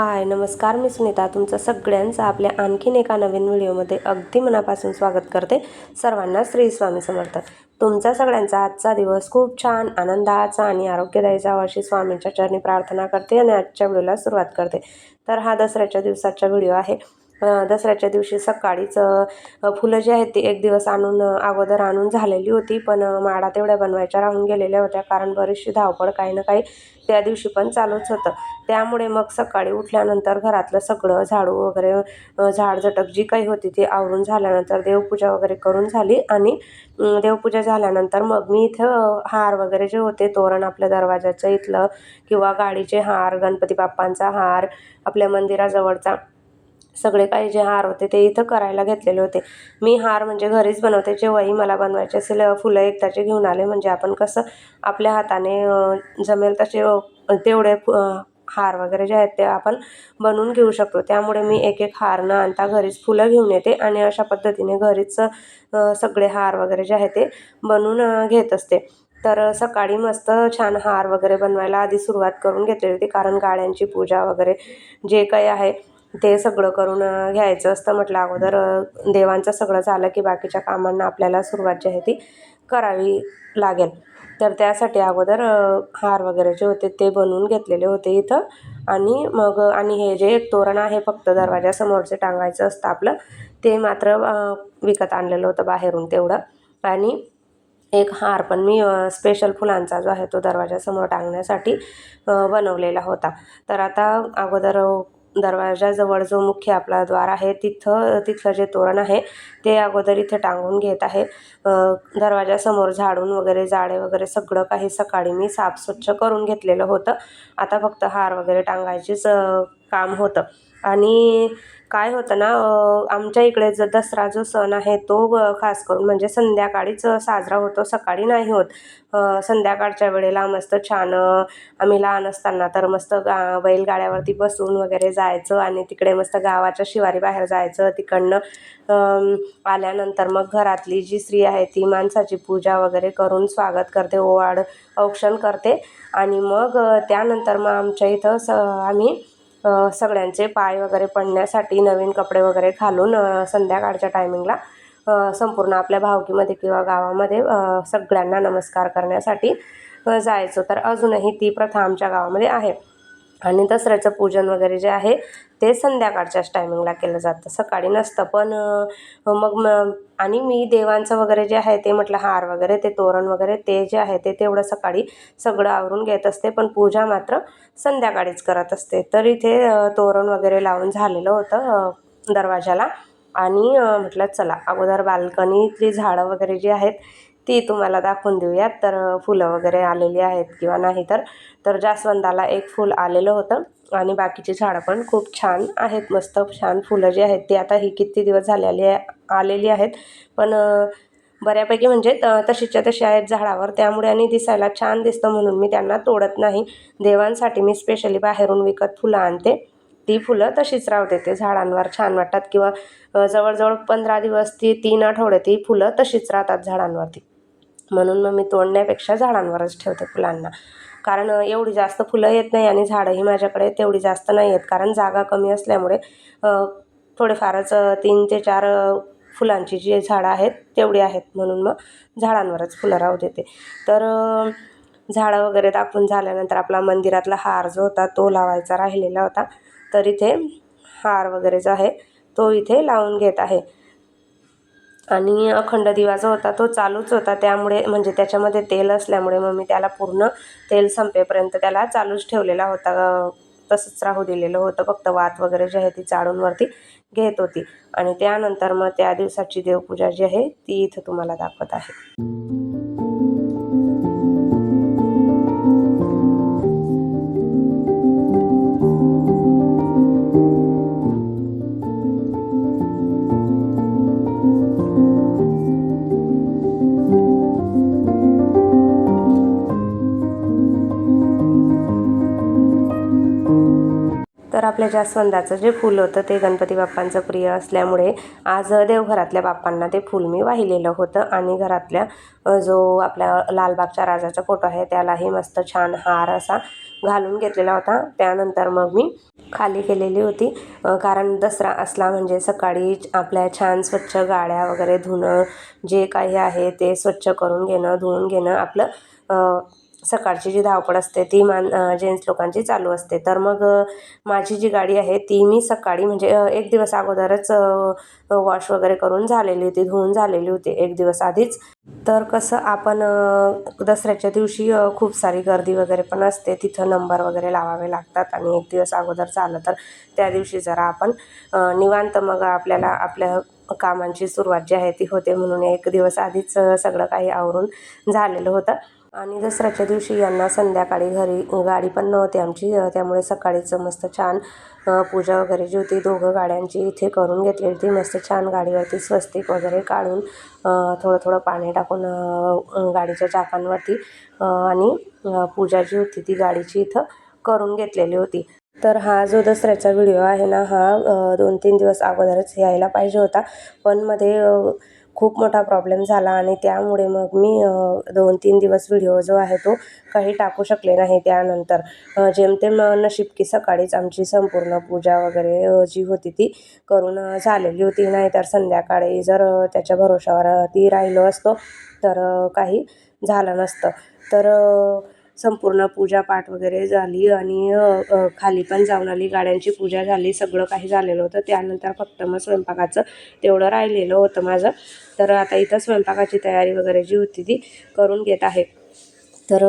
हाय नमस्कार मी सुनीता. तुमचं सगळ्यांचं आपल्या आणखीन एका नवीन व्हिडिओमध्ये अगदी मनापासून स्वागत करते. सर्वांना श्री स्वामी समर्थ. तुमचा सगळ्यांचा आजचा दिवस खूप छान आनंदाचा आणि आरोग्यदायी जावा अशी स्वामींच्या चरणी प्रार्थना करते आणि आजच्या व्हिडिओला सुरुवात करते. तर हा दसऱ्याच्या दिवसाचा व्हिडिओ आहे. दसऱ्याच्या दिवशी सकाळीच फुलं जी आहेत ती एक दिवस आणून अगोदर आणून झालेली होती. पण माळा तेवढ्या बनवायच्या राहून गेलेल्या होत्या. कारण बरीचशी धावपळ काही ना काही त्या दिवशी पण चालूच होतं. त्यामुळे मग सकाळी उठल्यानंतर घरातलं सगळं झाडू वगैरे झाड झाडझटक जी काही होती ती आवरून झाल्यानंतर देवपूजा वगैरे करून झाली. आणि देवपूजा झाल्यानंतर मग मी इथं हार वगैरे जे होते तोरण आपल्या दरवाजाचं इथलं किंवा गाडीचे हार गणपती बाप्पांचा हार आपल्या मंदिराजवळचा सगळे काही जे हार होते ते इथं करायला घेतलेले होते. मी हार म्हणजे घरीच बनवते जेव्हाही मला बनवायचे असेल फुलं एकदाचे घेऊन आले म्हणजे आपण कसं आपल्या हाताने जमेल तसे तेवढे फु- हार वगैरे जे आहेत ते आपण बनवून घेऊ शकतो. त्यामुळे मी एक एक हार न आणता घरीच फुलं घेऊन येते आणि अशा पद्धतीने घरीच सगळे हार वगैरे जे आहे ते बनवून घेत असते. तर सकाळी मस्त छान हार वगैरे बनवायला आधी सुरुवात करून घेतलेली होती. कारण गाड्यांची पूजा वगैरे जे काही आहे ते सगळं करून घ्यायचं असतं म्हटलं अगोदर. देवांचं सगळं झालं की बाकीच्या कामांना आपल्याला सुरुवात जी आहे ती करावी लागेल. तर त्यासाठी अगोदर हार वगैरे जे होते ते बनवून घेतलेले होते इथं. आणि मग आणि हे जे एक तोरण आहे फक्त दरवाजासमोरचे टांगायचं असतं आपलं ते मात्र विकत आणलेलं होतं बाहेरून तेवढं. आणि एक हार पण मी स्पेशल फुलांचा जो आहे तो दरवाजासमोर टांगण्यासाठी बनवलेला होता. तर आता अगोदर दरवाजाजवळ जो मुख्य आपला द्वार आहे तिथं तिथलं जे तोरण आहे ते अगोदर इथे टांगून घेत आहे. दरवाजासमोर झाडून वगैरे जाळे वगैरे सगळं काही सकाळी मी साफ स्वच्छ करून घेतलेलं होतं. आता फक्त हार वगैरे टांगायचीच काम होतं. आणि काय होतं ना आमच्या इकडे जो दसरा जो सण आहे तो खास करून म्हणजे संध्याकाळीच साजरा होतो सकाळी नाही होत. संध्याकाळच्या वेळेला मस्त छान आम्ही लहान असताना तर मस्त गा बैलगाड्यावरती बसून वगैरे जायचं आणि तिकडे मस्त गावाच्या शिवारी बाहेर जायचं. तिकडनं आल्यानंतर मग घरातली जी स्त्री आहे ती माणसाची पूजा वगैरे करून स्वागत करते ओवाड औक्षण करते. आणि मग त्यानंतर मग आमच्या इथं स आम्ही सगळ्यांचे पाय वगैरे पडण्यासाठी नवीन कपडे वगैरे घालून संध्याकाळच्या टायमिंगला संपूर्ण आपल्या भावकीमध्ये किंवा गावामध्ये सगळ्यांना नमस्कार करण्यासाठी जायचो. तर अजूनही ती प्रथा आमच्या गावामध्ये आहे. आणि दसऱ्याचं पूजन वगैरे जे आहे ते संध्याकाळच्याच टायमिंगला केलं जातं. सकाळी नसतं पण मग मग म आणि मी देवांचं वगैरे जे आहे ते म्हटलं हार वगैरे ते तोरण वगैरे ते जे आहे ते तेवढं सकाळी सगळं आवरून घेत असते पण पूजा मात्र संध्याकाळीच करत असते. तर इथे तोरण वगैरे लावून झालेलं होतं दरवाजाला. आणि म्हटलं चला अगोदर बाल्कनीतली झाडं वगैरे जी आहेत ती तुम्हाला दाखवून देऊयात. तर फुलं वगैरे आलेली आहेत किंवा नाही तर. तर जास्वंदाला एक फूल आलेलं होतं. आणि बाकीची झाडं पण खूप छान आहेत. मस्त छान फुलं जी आहेत ती आता ही किती दिवस झालेली आहे आलेली आहेत. पण बऱ्यापैकी म्हणजे तशीच्या तशी आहेत झाडावर. त्यामुळे आणि दिसायला छान दिसतं म्हणून मी त्यांना तोडत नाही. देवांसाठी मी स्पेशली बाहेरून विकत फुलं आणते. ती फुलं तशीच राहू देते झाडांवर छान वाटतात. किंवा जवळजवळ पंधरा दिवस ती तीन आठवडे ती फुलं तशीच राहतात झाडांवरती. म्हणून मग मी तोडण्यापेक्षा झाडांवरच ठेवते फुलांना. कारण एवढी जास्त फुलं येत नाही आणि झाडंही माझ्याकडे तेवढी जास्त नाही आहेत कारण जागा कमी असल्यामुळे थोडेफारच तीन ते चार फुलांची जी झाडं आहेत तेवढी आहेत. म्हणून मग झाडांवरच फुलं राहू देते. तर झाडं वगैरे दाखवून झाल्यानंतर आपला मंदिरातला हार जो होता तो लावायचा राहिलेला होता. तर इथे हार वगैरे जो आहे तो इथे लावून घेत आहे. आणि अखंड दिवा जो होता तो चालूच होता. त्यामुळे म्हणजे त्याच्यामध्ये तेल असल्यामुळे मग मी त्याला पूर्ण तेल संपेपर्यंत त्याला चालूच ठेवलेला होता. तसंच राहू दिलेलं होतं. फक्त वात वगैरे जे आहे ती चाळून वरती घेत होती. आणि त्यानंतर मग त्या दिवसाची देवपूजा जी आहे ती इथं तुम्हाला दाखवत आहे. तर आपल्या जास्वंदाचं जे फूल होतं ते गणपती बाप्पांचं प्रिय असल्यामुळे आज देवघरातल्या बाप्पांना ते फूल मी वाहिलेलं होतं. आणि घरातल्या जो आपल्या लालबागच्या राजाचा फोटो आहे त्यालाही मस्त छान हार असा घालून घेतलेला होता. त्यानंतर मग मी खाली केलेली होती. कारण दसरा असला म्हणजे सकाळी आपल्या छान स्वच्छ गाड्या वगैरे धुणं जे काही आहे ते स्वच्छ करून घेणं धुवून घेणं आपलं सकाळची जी धावपळ असते ती मान जेंट्स लोकांची चालू असते. तर मग माझी जी गाडी आहे ती मी सकाळी म्हणजे एक दिवस अगोदरच वॉश वगैरे करून झालेली होती धुवून झालेली होती एक दिवस आधीच. तर कसं आपण दसऱ्याच्या दिवशी खूप सारी गर्दी वगैरे पण असते तिथं नंबर वगैरे लावावे लागतात आणि एक दिवस अगोदर झालं तर त्या दिवशी जरा आपण निवांत मग आपल्याला आपल्या कामांची सुरुवात जी आहे ती होते म्हणून एक दिवस आधीच सगळं काही आवरून झालेलं होतं. आणि दसऱ्याच्या दिवशी यांना संध्याकाळी घरी गाडी पण नव्हती आमची. त्यामुळे सकाळीच मस्त छान पूजा वगैरे जी होती दोघं गाड्यांची इथे करून घेतलेली होती. मस्त छान गाडीवरती स्वस्तिक वगैरे काढून थोडं थोडं पाणी टाकून गाडीच्या चाकांवरती आणि पूजा जी होती ती गाडीची इथं करून घेतलेली होती. तर हा जो दसऱ्याचा व्हिडिओ आहे ना हा दोन तीन दिवस अगोदरच यायला पाहिजे होता. पण मध्ये खूप मोठा प्रॉब्लेम झाला आणि त्यामुळे मग मी दोन तीन दिवस व्हिडिओ जो आहे तो काही टाकू शकले नाही त्यानंतर. जेमतेम नशीब की सकाळीच आमची संपूर्ण पूजा वगैरे जी होती ती करून झालेली होती. नाहीतर संध्याकाळी जर त्याच्या भरोशावर ती राहिलो असतो तर काही झालं नसतं. तर संपूर्ण पूजापाठ वगैरे झाली आणि खाली पण जाऊन आली. गाड्यांची पूजा झाली सगळं काही झालेलं होतं. त्यानंतर फक्त मग स्वयंपाकाचं तेवढं राहिलेलं होतं माझं. तर आता इथं स्वयंपाकाची तयारी वगैरे जी होती ती करून घेत आहे. तर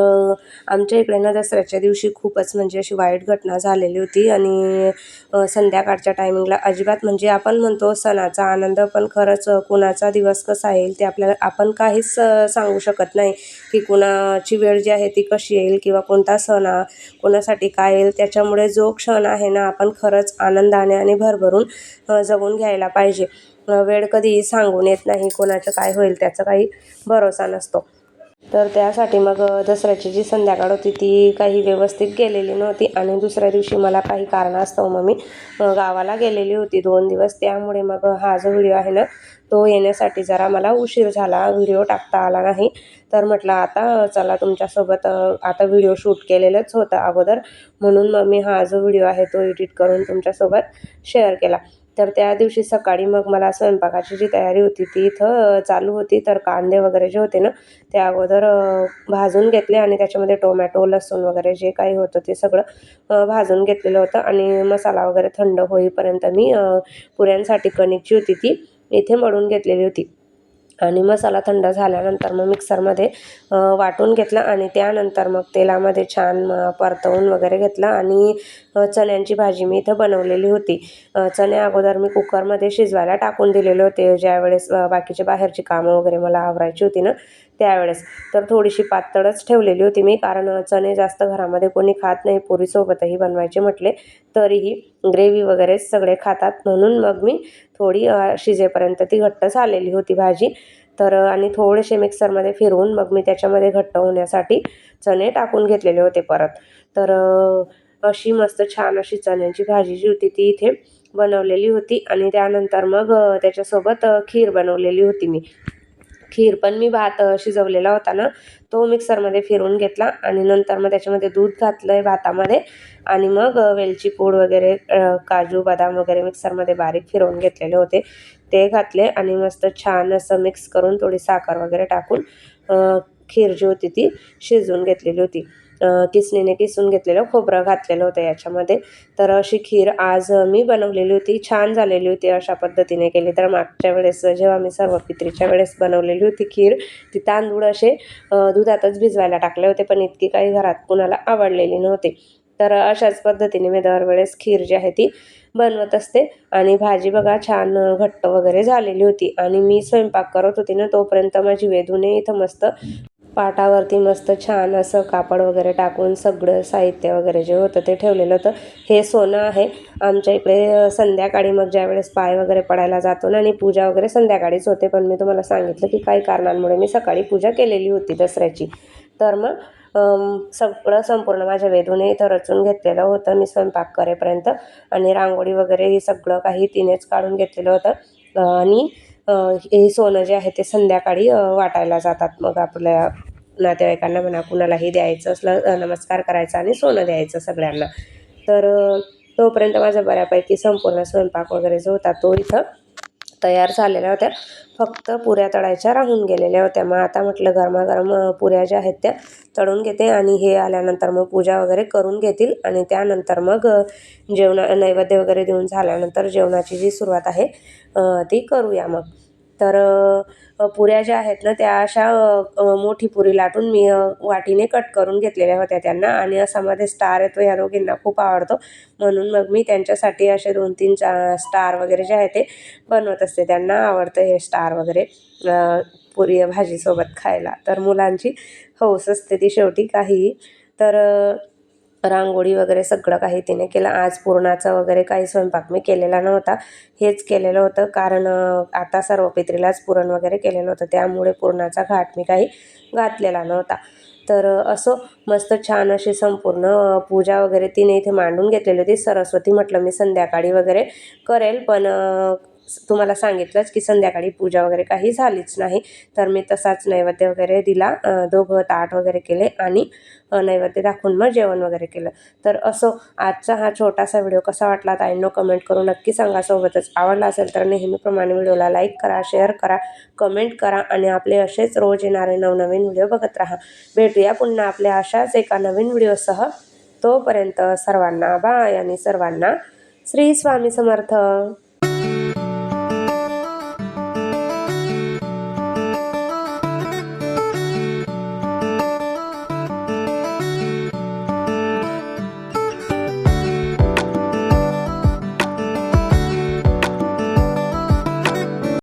आमच्या इकडे ना दसऱ्याच्या दिवशी खूपच म्हणजे अशी वाईट घटना झालेली होती आणि संध्याकाळच्या टायमिंगला अजिबात म्हणजे आपण म्हणतो सणाचा आनंद पण खरंच कुणाचा दिवस कसा येईल ते आपल्याला आपण काहीच सांगू शकत नाही की कुणाची वेळ जी आहे ती कशी येईल किंवा कोणता सण कोणासाठी काय येईल. त्याच्यामुळे जो क्षण आहे ना आपण खरंच आनंदाने आणि भरभरून जगून घ्यायला पाहिजे. वेळ कधीही सांगून येत नाही कोणाचं काय होईल त्याचा काही भरोसा नसतो. तर त्यासाठी मग दसऱ्याची जी संध्याकाळ होती ती काही व्यवस्थित गेलेली नव्हती. आणि दुसऱ्या दिवशी मला काही कारणास्तव मग मी गावाला गेलेली होती दोन दिवस. त्यामुळे मग हा जो व्हिडिओ आहे ना तो येण्यासाठी जरा मला उशीर झाला. व्हिडिओ टाकता आला नाही. तर म्हटलं आता चला तुमच्यासोबत आता व्हिडिओ शूट केलेलंच होतं अगोदर. म्हणून मग मी हा जो व्हिडिओ आहे तो एडिट करून तुमच्यासोबत शेअर केला. तर त्या दिवशी सकाळी मग मला स्वयंपाकाची जी तयारी होती ती इथं चालू होती. तर कांदे वगैरे जे होते ना ते अगोदर भाजून घेतले आणि त्याच्यामध्ये टोमॅटो लसूण वगैरे जे काही होतं ते सगळं भाजून घेतलेलं होतं. आणि मसाला वगैरे थंड होईपर्यंत मी पुऱ्यांसाठी कणिक जी होती ती इथे मळून घेतलेली होती. आणि मसाला थंड झाल्यानंतर मग मिक्सरमध्ये वाटून घेतला आणि त्यानंतर मग तेलामध्ये छान परतवून वगैरे घेतला आणि चण्यांची भाजी मी इथं बनवलेली होती. चणे अगोदर मी कुकरमध्ये शिजवायला टाकून दिलेले होते. ज्यावेळेस बाकीचे बाहेरची कामं वगैरे मला आवरायची होती ना त्यावेळेस. तर थोडीशी पातळच ठेवलेली होती मी कारण चणे जास्त घरामध्ये कोणी खात नाही पुरीसोबतही बनवायचे म्हटले तरीही ग्रेव्ही वगैरे सगळे खातात. म्हणून मग मी थोडी शिजेपर्यंत ती घट्ट झालेली होती भाजी. तर आणि थोडेसे मिक्सरमध्ये फिरवून मग मी त्याच्यामध्ये घट्ट होण्यासाठी चणे टाकून घेतलेले होते परत. तर अशी मस्त छान अशी चण्याची भाजी जी होती ती इथे बनवलेली होती आणि त्यानंतर मग त्याच्यासोबत खीर बनवलेली होती मी. खीर पण मी भात शिजवलेला होता ना तो मिक्सरमध्ये फिरून घेतला आणि नंतर मग त्याच्यामध्ये दूध घातलं आहे भातामध्ये आणि मग वेलची पूड वगैरे काजू बदाम वगैरे मिक्सरमध्ये बारीक फिरवून घेतलेले होते. ते घातले आणि मस्त छान असं मिक्स करून थोडी साखर वगैरे टाकून खीर जी होती ती शिजवून घेतलेली होती. किसणीने किसून घेतलेलं खोबरं घातलेलं होतं याच्यामध्ये. तर अशी खीर आज मी बनवलेली होती छान झालेली होती अशा पद्धतीने केली. तर मागच्या वेळेस जेव्हा मी सर्व पित्रीच्या वेळेस बनवलेली होती खीर ती तांदूळ असे दुधातच भिजवायला टाकले होते पण इतकी काही घरात कुणाला आवडलेली नव्हती. तर अशाच पद्धतीने मी दरवेळेस खीर जी आहे ती बनवत असते. आणि भाजी बघा छान घट्ट वगैरे झालेली होती. आणि मी स्वयंपाक करत होती ना तोपर्यंत माझी वेदूने इथं मस्त पाटावरती मस्त छान असं कापड वगैरे टाकून सगळं साहित्य वगैरे जे होतं ते ठेवलेलं होतं. हे सोनं आहे. आमच्या इकडे संध्याकाळी मग ज्यावेळेस पाय वगैरे पडायला जातो ना आणि पूजा वगैरे संध्याकाळीच होते. पण मी तुम्हाला सांगितलं की काही कारणांमुळे मी सकाळी पूजा केलेली होती दसऱ्याची. तर मग सगळं संपूर्ण माझ्या वेदूने इथं रचून घेतलेलं होतं. मी स्वयंपाक करेपर्यंत आणि रांगोळी वगैरे हे सगळं काही तिनेच काढून घेतलेलं होतं. आणि हे सोनं जे आहे ते संध्याकाळी वाटायला जातात. मग आपल्या नातेवाईकांना म्हणा कुणालाही द्यायचं असलं नमस्कार करायचा आणि सोनं द्यायचं सगळ्यांना. तर तोपर्यंत माझा बऱ्यापैकी संपूर्ण स्वयंपाक वगैरे जो होता तो इथं तयार झालेल्या होत्या. फक्त पुऱ्या तळायच्या राहून गेलेल्या होत्या. मग आता म्हटलं गरमागरम पुऱ्या ज्या आहेत त्या तळून घेते आणि हे आल्यानंतर मग पूजा वगैरे करून घेतील. आणि त्यानंतर मग जेवणा नैवेद्य वगैरे देऊन झाल्यानंतर जेवणाची जी सुरुवात आहे ती करूया मग. तर पुऱ्या ज्या आहेत ना त्या अशा मोठी पुरी लाटून मी वाटीने कट करून घेतलेल्या होत्या त्यांना आणि असामध्ये स्टार येतो या दोघींना खूप आवडतो. म्हणून मग मी त्यांच्यासाठी असे दोन तीन चा स्टार वगैरे जे आहे ते बनवत असते. त्यांना आवडतं हे स्टार वगैरे पुरी भाजीसोबत खायला. तर मुलांची हौस असते ती शेवटी काहीही तर रांगोळी वगैरे सगळं काही तिने केलं. आज पुरणाचा वगैरे काही स्वयंपाक मी केलेला नव्हता. हेच केलेलं होतं. कारण आता सर्व पित्रीलाच पुरण वगैरे केलेलं होतं. त्यामुळे पुरणाचा घाट मी काही घातलेला नव्हता. तर असं मस्त छान अशी संपूर्ण पूजा वगैरे तिने इथे मांडून घेतलेली होती. सरस्वती म्हटलं मी संध्याकाळी वगैरे करेल. पण तुम्हाला सांगितलंच की संध्याकाळी पूजा वगैरे काही झालीच नाही. तर मी तसाच नैवेद्य वगैरे दिला दोघं ताट वगैरे केले आणि नैवेद्य दाखवून मग जेवण वगैरे केलं. तर असो आजचा हा छोटासा व्हिडिओ कसा वाटला ताईंनो कमेंट करून नक्की सांगा. सोबतच आवडला असेल तर नेहमीप्रमाणे व्हिडिओला लाईक करा शेअर करा कमेंट करा आणि आपले असेच रोज येणारे नवनवीन व्हिडिओ बघत राहा. भेटूया पुन्हा आपल्या अशाच एका नवीन व्हिडिओसह. तोपर्यंत सर्वांना बाय आणि सर्वांना श्री स्वामी समर्थ.